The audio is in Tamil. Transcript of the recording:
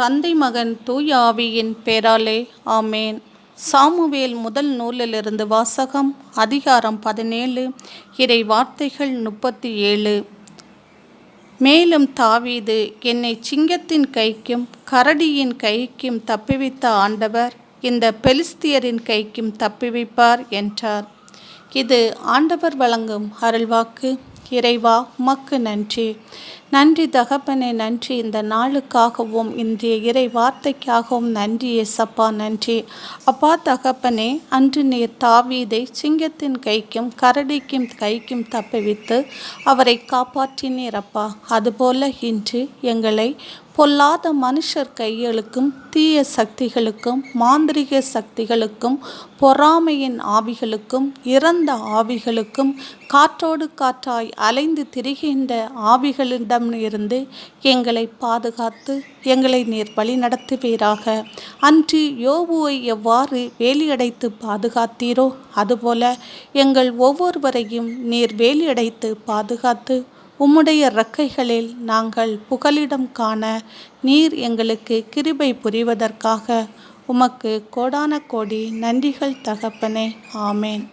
தந்தை மகன் தூய் ஆவியின் பேராலே ஆமேன். சாமுவேல் முதல் நூலிலிருந்து வாசகம் அதிகாரம் பதினேழு இறை வார்த்தைகள் முப்பத்தி ஏழு மேலும் தாவீது என்னை சிங்கத்தின் கைக்கும் கரடியின் கைக்கும் தப்பிவித்த ஆண்டவர் இந்த பெலிஸ்தியரின் கைக்கும் தப்பிவிப்பார் என்றார். இது ஆண்டவர் வழங்கும் அருள்வாக்கு. இறைவா உமக்கு நன்றி. நன்றி தகப்பனே நன்றி. இந்த நாளுக்காகவும் இன்றைய இறை வார்த்தைக்காகவும் நன்றி எசப்பா நன்றி. அப்பா தகப்பனே அன்று நீர் தாவீதை சிங்கத்தின் கைக்கும் கரடிக்கும் கைக்கும் தப்புவித்து அவரை காப்பாற்றினீர் அப்பா அதுபோல இன்று எங்களை பொல்லாத மனுஷர் கைகளுக்கும் தீய சக்திகளுக்கும் மாந்திரிக சக்திகளுக்கும் பொறாமையின் ஆவிகளுக்கும் இறந்த ஆவிகளுக்கும் காற்றோடு காற்றாய் அலைந்து திரிகின்ற ஆவிகளிடம் இருந்து எங்களை பாதுகாத்து எங்களை நீர் வழி நடத்துவீராக. அன்று யோபுவை எவ்வாறு வேலியடைத்து பாதுகாத்தீரோ அதுபோல எங்கள் ஒவ்வொருவரையும் நீர் வேலியடைத்து பாதுகாத்து உம்முடைய இறக்கைகளில் நாங்கள் புகலிடம் காண நீர் எங்களுக்கு கிருபை புரிவதற்காக உமக்கு கோடான கோடி நன்றிகள் தகப்பனே. ஆமேன்.